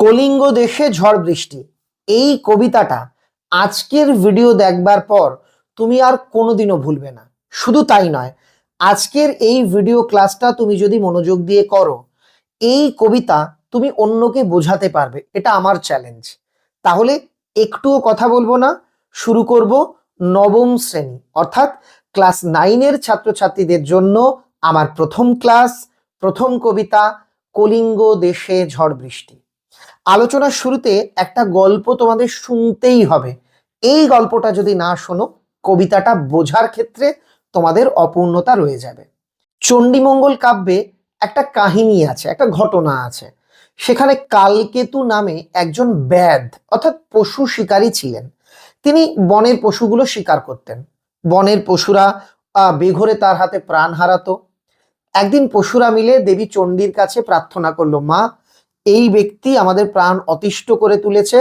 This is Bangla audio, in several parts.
কলিঙ্গ দেশে ঝড় বৃষ্টি। এই কবিতাটা আজকের ভিডিও দেখবার পর তুমি আর কোনোদিনও ভুলবে না। শুধু তাই নয়, আজকের এই ভিডিও ক্লাসটা তুমি যদি মনোযোগ দিয়ে করো, এই কবিতা তুমি অন্যকে বোঝাতে পারবে, এটা আমার চ্যালেঞ্জ তাহলে একটুও কথা বলব না, শুরু করব নবম শ্রেণি, অর্থাৎ ক্লাস নাইনের ছাত্রছাত্রীদের জন্য আমার প্রথম ক্লাস প্রথম কবিতা, কলিঙ্গ দেশে ঝড় বৃষ্টি। আলোচনার শুরুতে একটা গল্প তোমাদের শুনতেই হবে। এই গল্পটা যদি না শোনো, কবিতাটা বোঝার ক্ষেত্রে তোমাদের অপূর্ণতা রয়ে যাবে। চণ্ডীমঙ্গল কাব্যে একটা কাহিনী আছে, একটা ঘটনা আছে। সেখানে কালকেতু নামে একজন ব্যাধ, অর্থাৎ পশু শিকারী ছিলেন। তিনি বনের পশুগুলো শিকার করতেন। বনের পশুরা বেঘরে তার হাতে প্রাণ হারাতো। একদিন পশুরা মিলে দেবী চণ্ডীর কাছে প্রার্থনা করল, মা এই ব্যক্তি আমাদের প্রাণ অতিষ্ঠ করে তুলেছে,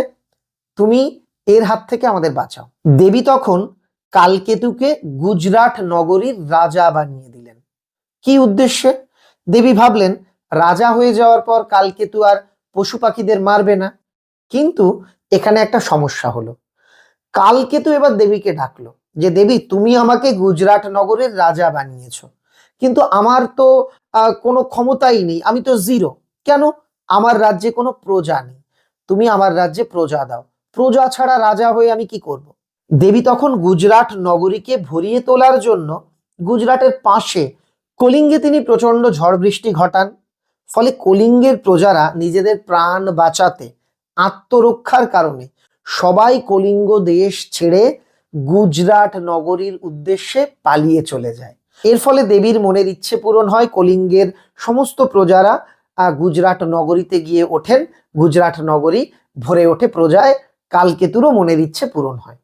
তুমি এর হাত থেকে আমাদের বাঁচাও। দেবী তখন কালকেতুকে গুজরাট নগরীর রাজা বানিয়ে দিলেন। কি উদ্দেশ্যে? দেবী ভাবলেন, রাজা হয়ে যাওয়ার পর কালকেতু আর পশু পাখিদের মারবে না। কিন্তু এখানে একটা সমস্যা হলো। কালকেতু এবার দেবীকে ডাকলো যে, দেবী, তুমি আমাকে গুজরাট নগরের রাজা বানিয়েছো। কিন্তু আমার তো কোনো ক্ষমতাই নেই, আমি তো জিরো কেন? আমার রাজ্যে কোনো প্রজা নেই। তুমি আমার রাজ্যে প্রজা দাও। প্রজা ছাড়া রাজা হয়ে আমি কি করব। দেবী তখন গুজরাট নগরীকে ভরিয়ে তোলার জন্য গুজরাটের পাশে কলিঙ্গে তিনি প্রচণ্ড ঝড় বৃষ্টি ঘটান। ফলে কলিঙ্গের প্রজারা নিজেদের প্রাণ বাঁচাতে আত্মরক্ষার কারণে সবাই কলিঙ্গ দেশ ছেড়ে গুজরাট নগরীর উদ্দেশ্যে পালিয়ে চলে যায়। এর ফলে দেবীর মনের ইচ্ছে পূরণ হয় কলিঙ্গের সমস্ত প্রজারা গুজরাট নগরীতে গিয়ে ওঠেন। গুজরাট নগরী ভরে ওঠে প্রজায়। কালকেতুরও মনের ইচ্ছে পূরণ হয়।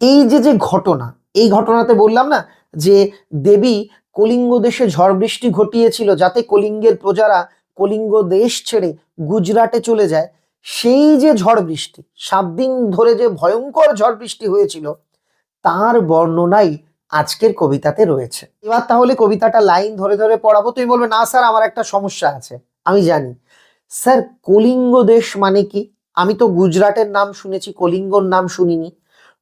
এই যে যে ঘটনা, এই ঘটনাতে বললাম না যে, দেবী কলিঙ্গ দেশে ঝড় বৃষ্টি ঘটিয়েছিল যাতে কলিঙ্গের প্রজারা কলিঙ্গ দেশ ছেড়ে গুজরাটে চলে যায়, সেই যে ঝড় বৃষ্টি, সাত দিন ধরে যে ভয়ঙ্কর ঝড় বৃষ্টি হয়েছিল, তার বর্ণনাই আজকের কবিতাতে রয়েছে। এবার তাহলে কবিতাটা লাইন ধরে ধরে পড়াবো। তুমি বলবে, না স্যার, আমার একটা সমস্যা আছে। আমি জানি। স্যার, কলিঙ্গ দেশ মানে কি? আমি তো গুজরাটের নাম শুনেছি, কলিঙ্গর নাম শুনিনি।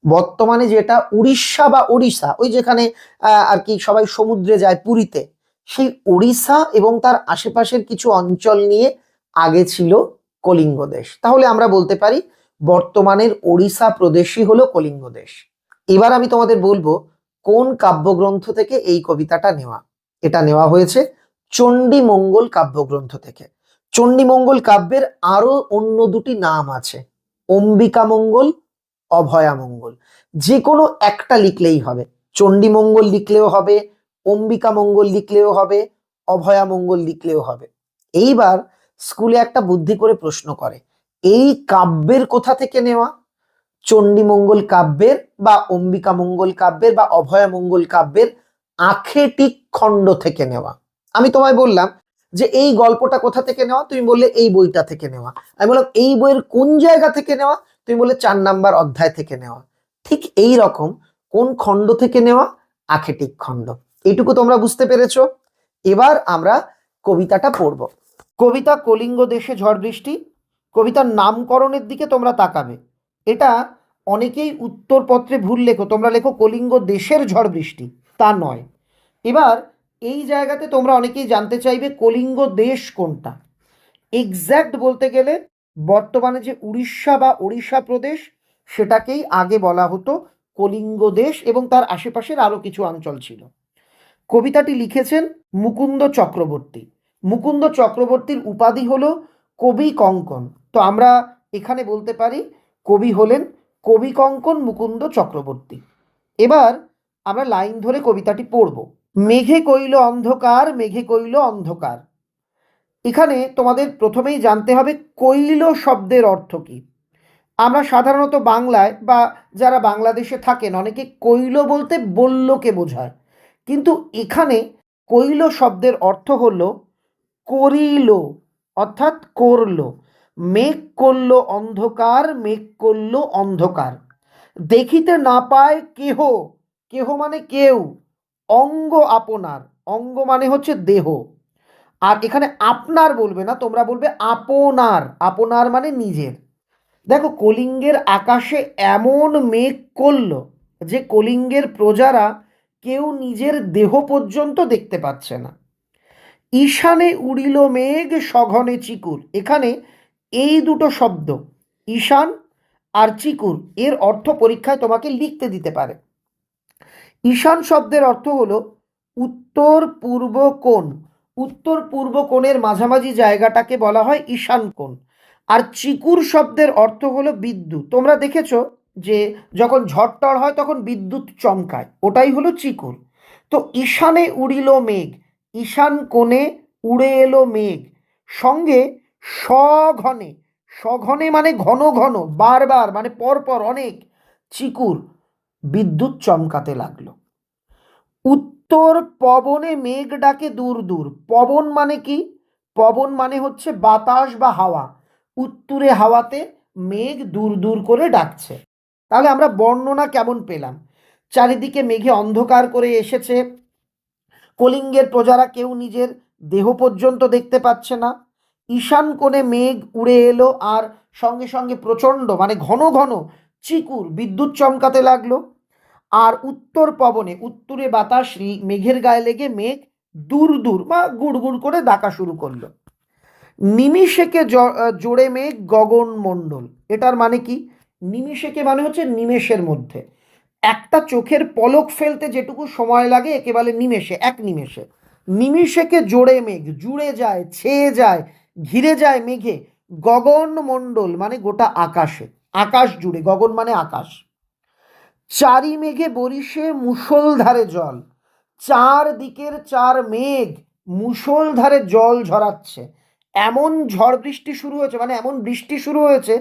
বর্তমানে যেটা উড়িষ্যা বা ওড়িশা, ওই যেখানে আর কি সবাই সমুদ্রে যায় পুরীতে, সেই ওড়িশা এবং তার আশেপাশের কিছু অঞ্চল নিয়ে আগে ছিল কলিঙ্গ দেশ। তাহলে আমরা বলতে পারি বর্তমানের ওড়িশা প্রদেশই হলো কলিঙ্গ দেশ। এবার আমি তোমাদের বলব কোন কাব্যগ্রন্থ থেকে এই কবিতাটা নেওয়া। এটা নেওয়া হয়েছে চণ্ডীমঙ্গল কাব্যগ্রন্থ থেকে। চণ্ডীমঙ্গল কাব্যের আরও অন্য দুটি নাম আছে অম্বিকা মঙ্গল অভয়া মঙ্গল যে কোনো একটা লিখলেই হবে। চণ্ডীমঙ্গল লিখলেও হবে অম্বিকা মঙ্গল লিখলেও হবে অভয়া মঙ্গল লিখলেও হবে। এইবার স্কুলে একটা বুদ্ধি করে প্রশ্ন করে, এই কাব্যের কোথা থেকে নেওয়া? চণ্ডীমঙ্গল কাব্যের বা অম্বিকা মঙ্গল কাব্যের বা অভয়া মঙ্গল কাব্যের আখেটিক খণ্ড থেকে নেওয়া। আমি তোমায় বললাম যে এই গল্পটা কোথা থেকে নেওয়া? তুমি বললে এই বইটা থেকে নেওয়া। আমি বললাম, এই বইয়ের কোন জায়গা থেকে নেওয়া? তুমি বললে চার নাম্বার অধ্যায় থেকে নেওয়া। ঠিক এই রকম কোন খণ্ড থেকে নেওয়া? আখেটিক খণ্ড। এইটুকু তোমরা বুঝতে পেরেছ? এবার আমরা কবিতাটা পড়ব। কবিতা কলিঙ্গ দেশে ঝড় বৃষ্টি, কবিতার নামকরণের দিকে তোমরা তাকাবে। এটা অনেকেই উত্তরপত্রে ভুল লেখো। তোমরা লেখো কলিঙ্গ দেশের ঝড় বৃষ্টি। তা নয়। এবার এই জায়গাতে তোমরা অনেকেই জানতে চাইবে কলিঙ্গ দেশ কোনটা। এক্স্যাক্ট বলতে গেলে বর্তমানে যে উড়িষ্যা বা ওড়িশা প্রদেশ, সেটাকেই আগে বলা হতো কলিঙ্গ দেশ এবং তার আশেপাশের আরও কিছু অঞ্চল ছিল। কবিতাটি লিখেছেন মুকুন্দ চক্রবর্তী। মুকুন্দ চক্রবর্তীর উপাধি হল কবি কঙ্কন। তো আমরা এখানে বলতে পারি কবি হলেন কবি কঙ্কন মুকুন্দ চক্রবর্তী। এবার আমরা লাইন ধরে কবিতাটি পড়ব। মেঘে কইল অন্ধকার, মেঘে কইল অন্ধকার। এখানে তোমাদের প্রথমেই জানতে হবে কৈল শব্দের অর্থ কী। আমরা সাধারণত বাংলায় বা যারা বাংলাদেশে থাকেন, অনেকে কৈল বলতে বল্যকে বোঝায়। কিন্তু এখানে কৈল শব্দের অর্থ হল করিল, অর্থাৎ করল। মেঘ করল অন্ধকার, মেঘ করল অন্ধকার। দেখিতে না পায় কেহ কেহ মানে কেউ। অঙ্গ আপনার, অঙ্গ মানে হচ্ছে দেহ। আর এখানে আপনার বলবে না, তোমরা বলবে আপনার আপনার মানে নিজের। দেখো, কলিঙ্গের আকাশে এমন মেঘ করল যে কলিঙ্গের প্রজারা কেউ নিজের দেহ পর্যন্ত দেখতে পাচ্ছে না। ঈশানে উড়িল মেঘ, সঘনে চিকুর। এখানে এই দুটো শব্দ, ঈশান আর চিকুর, এর অর্থ পরীক্ষায় তোমাকে লিখতে দিতে পারে। ঈশান শব্দের অর্থ হলো উত্তর পূর্ব কোণ। উত্তর পূর্ব কোণের মাঝামাঝি জায়গাটাকে বলা হয় ঈশান কোণ। আর চিকুর শব্দের অর্থ হলো বিদ্যুৎ। তোমরা দেখেছ যে যখন ঝড়টড় হয় তখন বিদ্যুৎ চমকায়। ওটাই হলো চিকুর। তো ঈশানে উড়িল মেঘ, ঈশান কোণে উড়ে এলো মেঘ। সঙ্গে সঘনে সঘনে মানে ঘন ঘন, বারবার মানে পরপর অনেক চিকুর বিদ্যুৎ চমকাতে লাগল। উত্তর পবনে মেঘ ডাকে দূর দূর। পবন মানে কি? পবন মানে হচ্ছে বাতাস বা হাওয়া। উত্তরে হাওয়াতে মেঘ দূর দূর করে ডাকছে। তাহলে আমরা বর্ণনা কেমন পেলাম? চারিদিকে মেঘে অন্ধকার করে এসেছে। কলিঙ্গের প্রজারা কেউ নিজের দেহ পর্যন্ত দেখতে পাচ্ছে না। ঈশান কোণে মেঘ উড়ে এলো আর সঙ্গে সঙ্গে প্রচণ্ড মানে ঘন ঘন চিকুর বিদ্যুৎ চমকাতে লাগল। আর উত্তর পবনে উত্তরে বাতাস মেঘের গায়ে লেগে মেঘ দূর দূর বা গুড় গুড় করে ডাকা শুরু করল। নিমিষেকে জ- আহ, জোড়ে মেঘ গগন মণ্ডল। এটার মানে কি? নিমিষেকে মানে হচ্ছে নিমেষের মধ্যে। একটা চোখের পলক ফেলতে যেটুকু সময় লাগে একে বলে নিমেষে এক নিমেষে। নিমিষেকে জোড়ে মেঘ জুড়ে যায় ছেয়ে যায় ঘিরে যায় মেঘে গগন মণ্ডল মানে গোটা আকাশে। আকাশ জুড়ে, গগন মানে আকাশ। চারি মেঘে বরিশে মুষলধারে জল। চার দিকের চার মেঘ মুষলধারে জল ঝরাচ্ছে। এমন ঝড় বৃষ্টি শুরু হয়েছে মানে এমন বৃষ্টি শুরু হয়েছে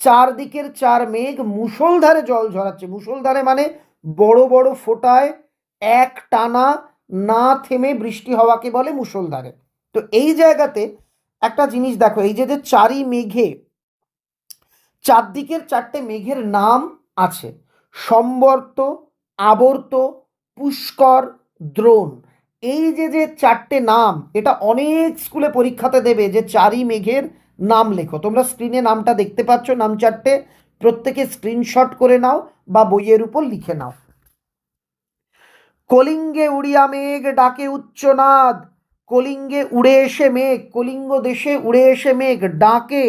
চারদিকের চার মেঘ মুষলধারে জল ঝরাচ্ছে। মুষলধারে মানে বড় বড় ফোঁটায় এক টানা না থেমে বৃষ্টি হওয়াকে বলে মুষলধারে। তো এই জায়গাতে একটা জিনিস দেখো, এই যে যে চারি মেঘে চারদিকের চারটে মেঘের নাম আছে। সম্বর্ত, আবর্ত, পুষ্কর, দ্রোণ। এই যে যে চারটে নাম, এটা অনেক স্কুলে পরীক্ষাতে দেবে যে চারি মেঘের নাম লেখো। তোমরা স্ক্রিনে নামটা দেখতে পাচ্ছ, নাম চারটে। প্রত্যেকে স্ক্রিনশট করে নাও বা বইয়ের উপর লিখে নাও। কলিঙ্গে উড়িয়া মেঘ ডাকে উচ্চনাদ কলিঙ্গে উড়ে এসে মেঘ, কলিঙ্গ দেশে উড়ে এসে মেঘ ডাকে।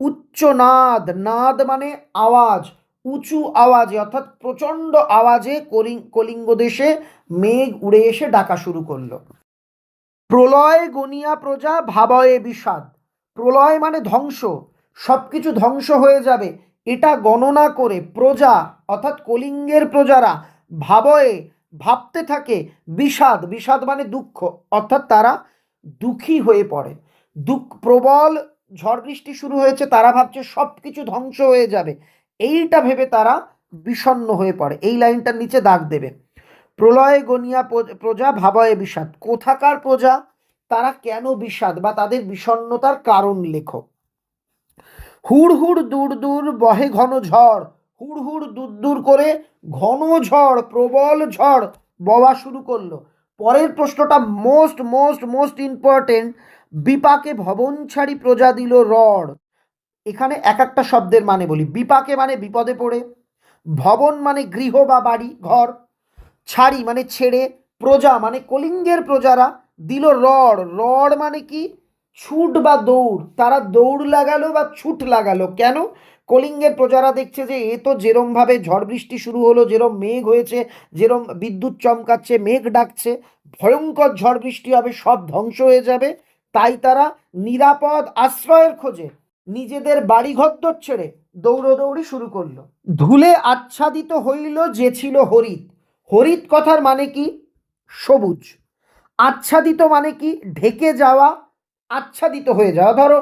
উচ্চনাদ নাদ নাদ মানে আওয়াজ, উঁচু আওয়াজে, অর্থাৎ প্রচণ্ড আওয়াজে কলিং- কলিঙ্গ দেশে মেঘ উড়ে এসে ডাকা শুরু করল। প্রলয় গনিয়া প্রজা, ভাবয়ে বিষাদ। প্রলয় মানে ধ্বংস সব কিছু ধ্বংস হয়ে যাবে। এটা গণনা করে প্রজা, অর্থাৎ কলিঙ্গের প্রজারা ভাবয়ে, ভাবতে থাকে বিষাদ। বিষাদ মানে দুঃখ, অর্থাৎ তারা দুঃখী হয়ে পড়ে। দুঃখ প্রবল ঝড় বৃষ্টি শুরু হয়েছে, তারা ভাবছে সব কিছু ধ্বংস হয়ে যাবে। এইটা ভেবে তারা বিষণ্ণ হয়ে পড়ে। এই লাইনটার নিচে দাগ দেবে। প্রলয়ে, গনিয়া, প্রজা ভাবয়ে বিষাদ। কোথাকার প্রজা? তারা কেন বিষাদ বা তাদের বিষণ্ণতার কারণ লেখো হুড় হুড় দূর দূর বহে ঘন ঝড়। হুড় হুড় দূর দূর করে ঘন ঝড়, প্রবল ঝড় বওয়া শুরু করল। পরের প্রশ্নটা মোস্ট মোস্ট মোস্ট ইম্পর্টেন্ট বিপাকে ভবন ছাড়ি প্রজা দিল রড। এখানে এক একটা শব্দের মানে বলি। বিপাকে মানে বিপদে পড়ে, ভবন মানে গৃহ বা বাড়ি, ঘর, ছাড়ি মানে ছেড়ে, প্রজা মানে কলিঙ্গের প্রজারা দিল রড। রড মানে কি? ছুট বা দৌড়। তারা দৌড় লাগালো বা ছুট লাগালো। কেন? কলিঙ্গের প্রজারা দেখছে যে, এ তো যেরমভাবে ঝড় বৃষ্টি শুরু হলো, যেরম মেঘ হয়েছে, যেরম বিদ্যুৎ চমকাচ্ছে, মেঘ ডাকছে, ভয়ঙ্কর ঝড় বৃষ্টি হবে, সব ধ্বংস হয়ে যাবে। তাই তারা নিরাপদ আশ্রয়ের খোঁজে নিজেদের বাড়িঘর ছেড়ে দৌড়দৌড়ি শুরু করল। ধুলে আচ্ছাদিত হইল যে ছিল হরিত। হরিত কথার মানে কি? সবুজ। আচ্ছাদিত মানে কি? ঢেকে যাওয়া, আচ্ছাদিত হয়ে যাওয়া। ধরো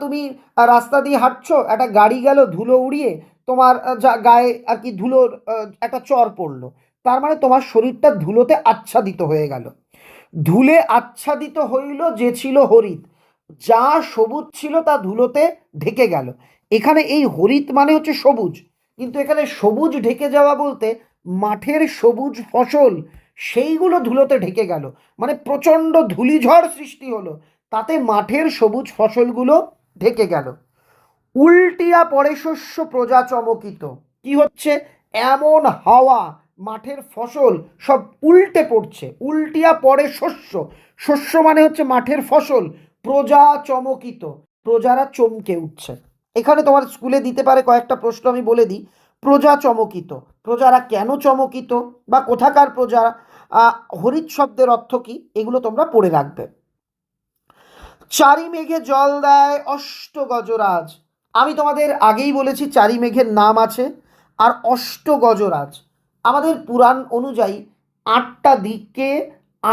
তুমি রাস্তা দিয়ে হাঁটছো, একটা গাড়ি গেল, ধুলো উড়িয়ে তোমার যা গায়ে আর কি ধুলোর একটা চর পড়ল। তার মানে তোমার শরীরটা ধুলোতে আচ্ছাদিত হয়ে গেল। ধুলে আচ্ছাদিত হইল যে ছিল হরিত। যা সবুজ ছিল তা ধুলোতে ঢেকে গেল। এখানে এই হরিত মানে হচ্ছে সবুজ। কিন্তু এখানে সবুজ ঢেকে যাওয়া বলতে মাঠের সবুজ ফসল, সেইগুলো ধুলোতে ঢেকে গেল। মানে প্রচণ্ড ধূলিঝড় সৃষ্টি হলো। তাতে মাঠের সবুজ ফসলগুলো ঢেকে গেল। উল্টিয়া পড়ে শস্য প্রজা চমকিত। কি হচ্ছে? এমন হাওয়া, মাঠের ফসল সব উল্টে পড়ছে। উল্টিয়া পরে শস্য। শস্য মানে হচ্ছে মাঠের ফসল। প্রজা চমকিত। প্রজারা চমকে উঠছে। এখানে তোমার স্কুলে দিতে পারে কয়েকটা প্রশ্ন, আমি বলে দিই। প্রজা চমকিত। প্রজারা কেন চমকিত? বা কোথাকার প্রজা? হরিৎ শব্দের অর্থ কি? এগুলো তোমরা পড়ে রাখবে। চারি মেঘে জল দেয় অষ্ট গজরাজ আমি তোমাদের আগেই বলেছি চারি মেঘের নাম আছে আর অষ্ট গজরাজ আমাদের পুরাণ অনুযায়ী আটটা দিকে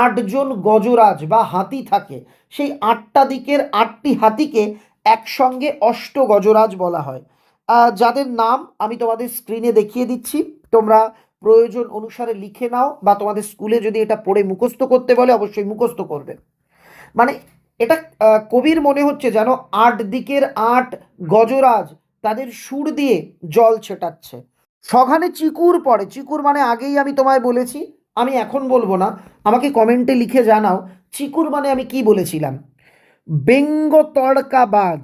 আটজন গজরাজ বা হাতি থাকে। সেই আটটা দিকের আটটি হাতিকে একসঙ্গে অষ্ট গজরাজ বলা হয়। যাদের নাম আমি তোমাদের স্ক্রিনে দেখিয়ে দিচ্ছি। তোমরা প্রয়োজন অনুসারে লিখে নাও বা তোমাদের স্কুলে যদি এটা পড়ে মুখস্থ করতে বলে, অবশ্যই মুখস্থ করবে। মানে এটা কবির মনে হচ্ছে যেন আট দিকের আট গজরাজ তাদের সুর দিয়ে জল ছেটাচ্ছে। সঘানে চিকুর পড়ে, চিকুর মানে আগেই আমি তোমায় বলেছি, আমি এখন বলব না, আমাকে কমেন্টে লিখে জানাও, চিকুর মানে আমি কি বলেছিলাম? ব্যঙ্গ তড়কা বাজ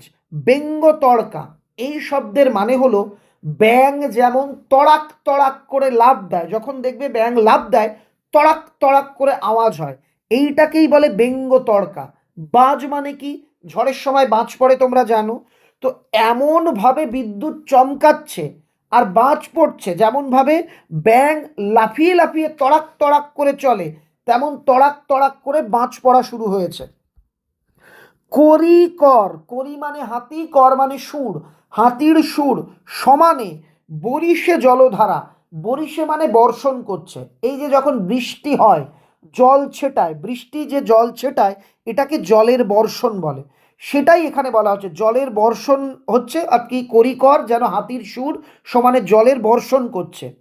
ব্যঙ্গ তড়কা, এই শব্দের মানে হলো ব্যাং যেমন তড়াক তড়াক করে লাভ দেয়, যখন দেখবে ব্যাং লাভ দেয়, তড়াক তড়াক করে আওয়াজ হয়। এইটাকেই বলে ব্যঙ্গ তড়কা। বাজ মানে কি? ঝড়ের সময় বাজ পড়ে তোমরা জানো। তো এমনভাবে বিদ্যুৎ চমকাচ্ছে আর বাজ পড়ছে, যেমনভাবে ব্যাং লাফিয়ে লাফিয়ে তড়াক তড়াক করে চলে, তেমন তড়াক তড়াক করে বাজ পড়া শুরু হয়েছে। করি কর, করি মানে হাতি, কর মানে সুর, হাতির সুর সমানে বরিশে জলধারা, বরিশে মানে বর্ষণ করছে। এই যে যখন বৃষ্টি হয় জল ছেটায়, বৃষ্টি যে জল ছেটায়, এটাকে জলের বর্ষণ বলে। সেটাই এখানে বলা হচ্ছে। জলের বর্ষণ হচ্ছে আর কি করিকর যেন হাতির সুর সমানে জলের বর্ষণ করছে।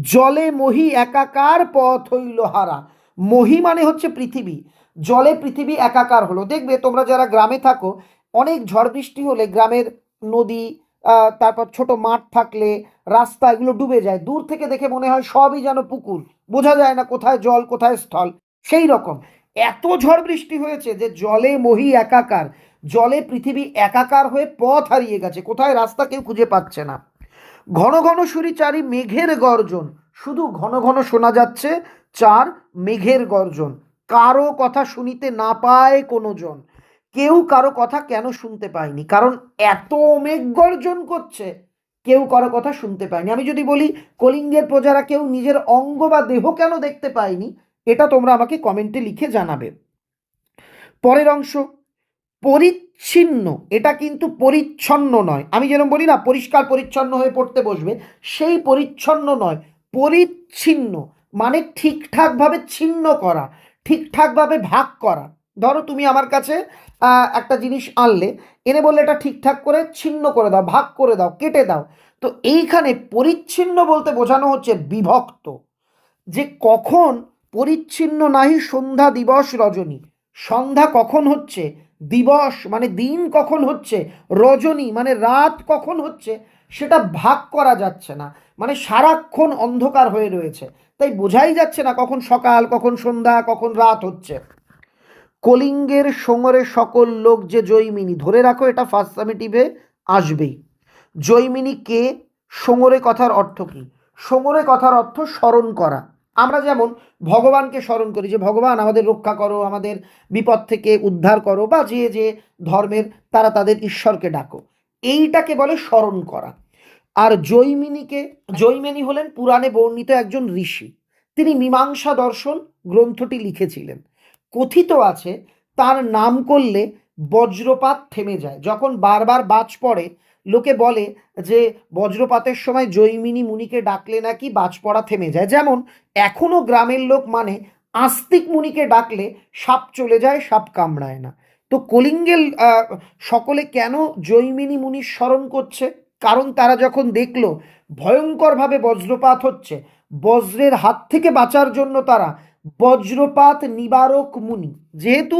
জলে মহি একাকার পথ হইল হারা। মহি মানে হচ্ছে পৃথিবী। জলে পৃথিবী একাকার হলো। দেখবে তোমরা যারা গ্রামে থাকো, অনেক ঝড় বৃষ্টি হলে গ্রামের নদী তারপর ছোট মাঠ থাকলে রাস্তা এগুলো ডুবে যায়। দূর থেকে দেখে মনে হয় সবই যেন পুকুর। বোঝা যায় না কোথায় জল, কোথায় স্থল। সেই রকম। এত ঝড় বৃষ্টি হয়েছে যে জলে মহি একাকার। জলে পৃথিবী একাকার হয়ে পথ হারিয়ে গেছে। কোথায় রাস্তা কেউ খুঁজে পাচ্ছে না। ঘন ঘন সুরি চারি মেঘের গর্জন। শুধু ঘন ঘন শোনা যাচ্ছে চার মেঘের গর্জন। কারও কথা শুনিতে না পায় কোনো জন কেউ কারও কথা কেন শুনতে পায়নি? কারণ এত মেঘ গর্জন করছে, কেউ কারও কথা শুনতে পায়নি। আমি যদি বলি, কলিঙ্গের প্রজারা কেউ নিজের অঙ্গ বা দেহ কেন দেখতে পায়নি, এটা তোমরা আমাকে কমেন্টে লিখে জানাবে। পরের অংশ, পরিচ্ছিন্ন। এটা কিন্তু পরিচ্ছন্ন নয়। আমি যেরকম বলি না, পরিষ্কার পরিচ্ছন্ন হয়ে পড়তে বসবে, সেই পরিচ্ছন্ন নয়। পরিচ্ছিন্ন মানে ঠিকঠাকভাবে ছিন্ন করা, ঠিকঠাকভাবে ভাগ করা। ধরো তুমি আমার কাছে একটা জিনিস আনলে, এনে বললে এটা ঠিকঠাক করে ছিন্ন করে দাও, ভাগ করে দাও, কেটে দাও। তো এইখানে পরিচ্ছিন্ন বলতে বোঝানো হচ্ছে বিভক্ত। যে কখন পরিচ্ছিন্ন নাহি সন্ধ্যা দিবস রজনী। সন্ধ্যা কখন হচ্ছে? দিবস মানে দিন কখন হচ্ছে? রজনী মানে রাত কখন হচ্ছে? সেটা ভাগ করা যাচ্ছে না। মানে সারাক্ষণ অন্ধকার হয়ে রয়েছে। তাই বোঝাই যাচ্ছে না কখন সকাল, কখন সন্ধ্যা, কখন রাত হচ্ছে। কলিঙ্গের সঙ্গরে সকল লোক যে জৈমিনী, ধরে রাখো এটা ফার্স্ট সামিটিভে আসবেই। জৈমিনী কে? সঙ্গরে কথার অর্থ কি? সঙ্গরে কথার অর্থ স্মরণ করা। আমরা যেমন ভগবানকে স্মরণ করি যে, ভগবান, আমাদের রক্ষা করো, আমাদের বিপদ থেকে উদ্ধার করো বা যে যে ধর্মের তারা তাদের ঈশ্বরকে ডাকো। এইটাকে বলে স্মরণ করা। আর জৈমিনীকে, জৈমিনী হলেন পুরাণে বর্ণিত একজন ঋষি। তিনি মীমাংসা দর্শন গ্রন্থটি লিখেছিলেন। কথিত আছে তার নাম করলে বজ্রপাত থেমে যায়। যখন বারবার বাজ পড়ে লোকে বলে যে বজ্রপাতের সময় জৈমিনী মুনিকে ডাকলে নাকি বাজ পড়া থেমে যায়? যেমন এখনও গ্রামের লোক মানে আস্তিক মুনিকে ডাকলে সাপ চলে যায় সাপ কামড়ায় না। তো কলিঙ্গের আহ, সকলে কেন জৈমিনী মুনির স্মরণ করছে? কারণ তারা যখন দেখল ভয়ঙ্করভাবে বজ্রপাত হচ্ছে বজ্রের হাত থেকে বাঁচার জন্য তারা বজ্রপাত নিবারক মুনি। যেহেতু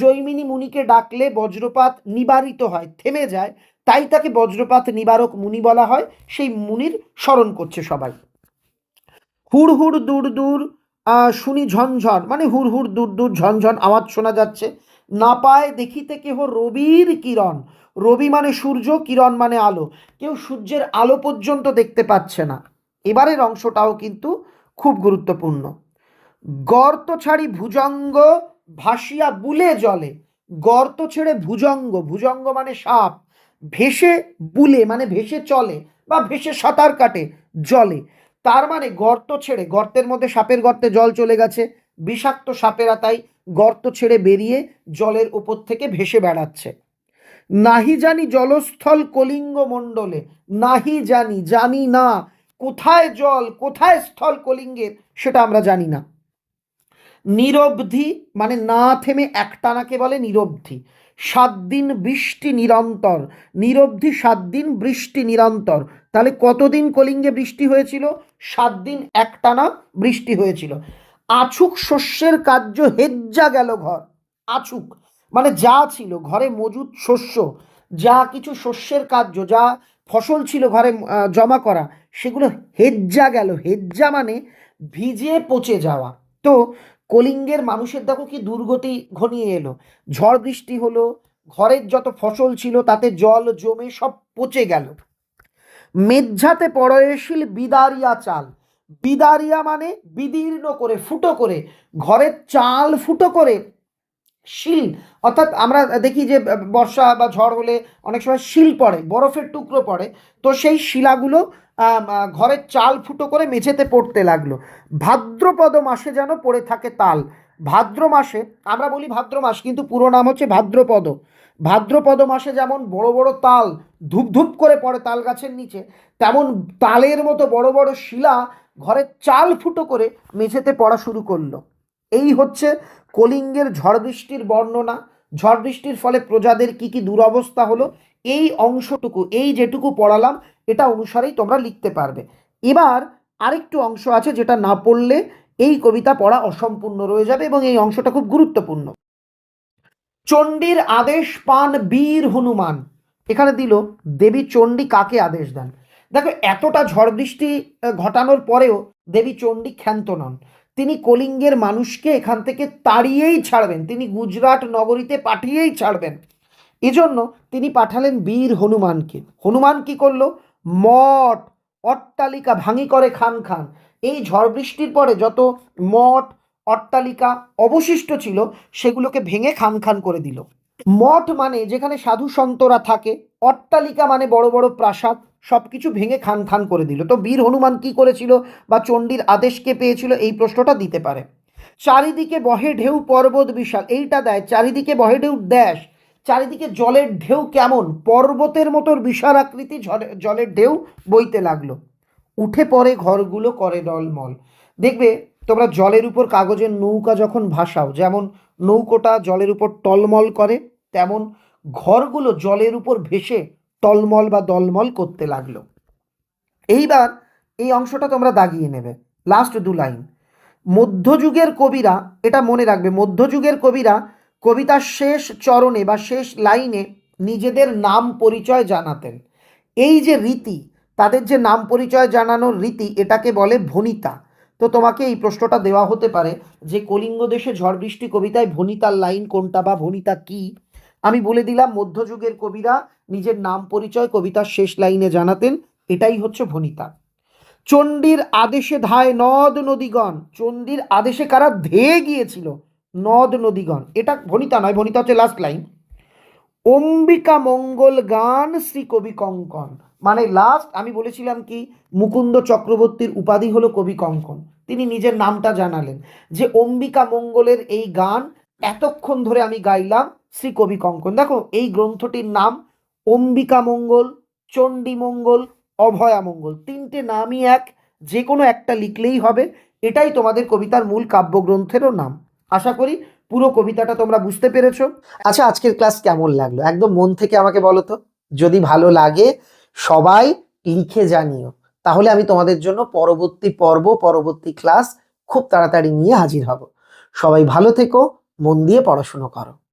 জৈমিনী মুনিকে ডাকলে বজ্রপাত নিবারিত হয়, থেমে যায়, তাই তাকে বজ্রপাত নিবারক মুনি বলা হয়। সেই মুনির স্মরণ করছে সবাই। হুড় হুড় দূর দূর শুনি ঝনঝন মানে হুড় হুড় দূর দূর ঝনঝন আওয়াজ শোনা যাচ্ছে। না পায় দেখিতে কেহ রবির কিরণ। রবি মানে সূর্য, কিরণ মানে আলো। কেউ সূর্যের আলো পর্যন্ত দেখতে পাচ্ছে না। এবারের অংশটাও কিন্তু খুব গুরুত্বপূর্ণ। গর্ত ছাড়ি ভুজঙ্গ, ভাসিয়া বুলে জলে। গর্ত ছেড়ে ভুজঙ্গ ভুজঙ্গ মানে সাপ। ভেসে বুলে মানে ভেসে চলে বা ভেসে সাঁতার কাটে জলে। তার মানে গর্ত ছেড়ে, গর্তের মধ্যে সাপের গর্তে জল চলে গেছে। বিষাক্ত সাপেরা তাই গর্ত ছেড়ে বেরিয়ে জলের উপর থেকে ভেসে বেড়াচ্ছে। নাহি জানি জলস্থল কলিঙ্গ মণ্ডলে, নাহি জানি জানি না। কোথায় জল, কোথায় স্থল কলিঙ্গের, সেটা আমরা জানি না। নিরবধি মানে না থেমে একটানাকে বলে নিরবধি। সাত দিন বৃষ্টি নিরন্তর। নিরবধি সাত দিন বৃষ্টি নিরন্তর। তাহলে কতদিন কলিঙ্গে বৃষ্টি হয়েছিল? সাত দিন একটানা বৃষ্টি হয়েছিল। আছুক শস্যের কার্য হেজ্জা গেল ঘর। আছুক। মানে যা ছিল, ঘরে মজুদ শস্য, যা কিছু শস্যের কার্য, যা ফসল ছিল ঘরে জমা করা, সেগুলো হেজ্জা গেল। হেজ্জা মানে ভিজে পচে যাওয়া। তো কলিঙ্গের মানুষের দেখো কি দুর্গতি ঘনিয়ে এলো। ঝড় বৃষ্টি হলো, ঘরের যত ফসল ছিল তাতে জল জমে সব পচে গেল। মেঝাতে পড়য়শীল বিদারিয়া চাল। বিদারিয়া মানে বিদীর্ণ করে, ফুটো করে। ঘরের চাল ফুটো করে শিল। অর্থাৎ আমরা দেখি যে, বর্ষা বা ঝড় হলে অনেক সময় শিল পড়ে, বরফের টুকরো পড়ে। তো সেই শিলাগুলো ঘরের চাল ফুটো করে মেঝেতে পড়তে লাগল। ভাদ্রপদ মাসে যেন পড়ে থাকে তাল। ভাদ্র মাসে, আমরা বলি ভাদ্র মাস, কিন্তু পুরো নাম হচ্ছে ভাদ্রপদ। ভাদ্রপদ মাসে যেমন বড় বড় তাল ধূপ ধূপ করে পড়ে তাল গাছের নিচে, তেমন তালের মতো বড় বড় শিলা ঘরের চাল ফুটো করে মেঝেতে পড়া শুরু করল। এই হচ্ছে কলিঙ্গের ঝড় বৃষ্টির বর্ণনা। ঝড় বৃষ্টির ফলে প্রজাদের কি কি দুরবস্থা হলো, এই অংশটুকু, এই যেটুকু পড়ালাম এটা অনুসারেই তোমরা লিখতে পারবে। এবার আরেকটু অংশ আছে যেটা না পড়লে এই কবিতা পড়া অসম্পূর্ণ রয়ে যাবে এবং এই অংশটা খুব গুরুত্বপূর্ণ। চণ্ডীর আদেশ পান বীর হনুমান। এখানে দিল, দেবী চণ্ডী কাকে আদেশ দেন? দেখো, এতটা ঝড় বৃষ্টি ঘটানোর পরেও দেবী চণ্ডী ক্ষান্ত নন। তিনি কলিঙ্গের মানুষকে এখান থেকে তাড়িয়েই ছাড়বেন। তিনি গুজরাট নগরীতে পাঠিয়েই ছাড়বেন। এজন্য তিনি পাঠালেন বীর হনুমানকে। হনুমান কি করল? মঠ অট্টালিকা ভাঙি করে খান খান। এই ঝড় বৃষ্টির পরে যত মঠ অট্টালিকা অবশিষ্ট ছিল, সেগুলোকে ভেঙে খান খান করে দিল। মঠ মানে যেখানে সাধু সন্তরা থাকে, অট্টালিকা মানে বড় বড় প্রাসাদ সব কিছু ভেঙে খান খান করে দিল। তো বীর হনুমান কি করেছিল বা চণ্ডীর আদেশকে পেয়েছিল, এই প্রশ্নটা দিতে পারে। চারিদিকে বহে ঢেউ, পর্বত, বিশাল। এইটা দেয়, চারিদিকে বহে ঢেউ, ড্যাশ। চারিদিকে জলের ঢেউ কেমন? পর্বতের মতো বিশাল আকৃতি জলের ঢেউ বইতে লাগল। উঠে পড়ে ঘরগুলো করে ডলমল। দেখবে, তোমরা জলের উপর কাগজের নৌকা যখন ভাসাও, যেমন নৌকোটা জলের উপর টলমল করে, তেমন ঘরগুলো জলের উপর ভেসে টলমল বা দলমল করতে লাগল। এইবার এই অংশটা তোমরা দাগিয়ে নেবে। লাস্ট দু লাইন। মধ্যযুগের কবিরা, এটা মনে রাখবে, মধ্যযুগের কবিরা কবিতার শেষ চরণে বা শেষ লাইনে নিজেদের নাম পরিচয় জানাতেন। এই যে রীতি, তাদের যে নাম পরিচয় জানানোর রীতি, এটাকে বলে ভনিতা। তো তোমাকে এই প্রশ্নটা দেওয়া হতে পারে যে, কলিঙ্গ দেশে ঝড় বৃষ্টি কবিতায় ভনিতার লাইন কোনটা বা ভনিতা কি? আমি বলে দিলাম, মধ্যযুগের কবিরা নিজের নাম পরিচয় কবিতার শেষ লাইনে জানাতেন, এটাই হচ্ছে ভনিতা। চণ্ডীর আদেশে ধায় নদ নদীগণ, চণ্ডীর আদেশে কারা ধেয়ে গিয়েছিল? নদ নদীগণ। এটা ভনিতা নয়, ভনিতা হচ্ছে লাস্ট লাইন অম্বিকা মঙ্গল গান শ্রী কবি কঙ্কন। মানে লাস্ট আমি বলেছিলাম কি, মুকুন্দ চক্রবর্তীর উপাধি হলো কবি কঙ্কন। তিনি নিজের নামটা জানালেন যে অম্বিকা মঙ্গলের এই গান এতক্ষণ ধরে আমি গাইলাম শ্রী কবি কঙ্কন। দেখো, এই গ্রন্থটির নাম অম্বিকা মঙ্গল, চণ্ডী মঙ্গল, অভয়া মঙ্গল। তিনটে নামই এক, যে কোনো একটা লিখলেই হবে। এটাই তোমাদের কবিতার মূল কাব্যগ্রন্থেরও নাম। আশা করি পুরো কবিতাটা তোমরা বুঝতে পেরেছ। আচ্ছা আজকের ক্লাস কেমন লাগল? একদম মন থেকে আমাকে বলো তো। যদি ভালো লাগে, সবাই লিখে জানিও। তাহলে আমি তোমাদের জন্য পরবর্তী পর্ব, পরবর্তী ক্লাস খুব তাড়াতাড়ি নিয়ে হাজির হব। সবাই ভালো থেকো, মন দিয়ে পড়াশুনো করো।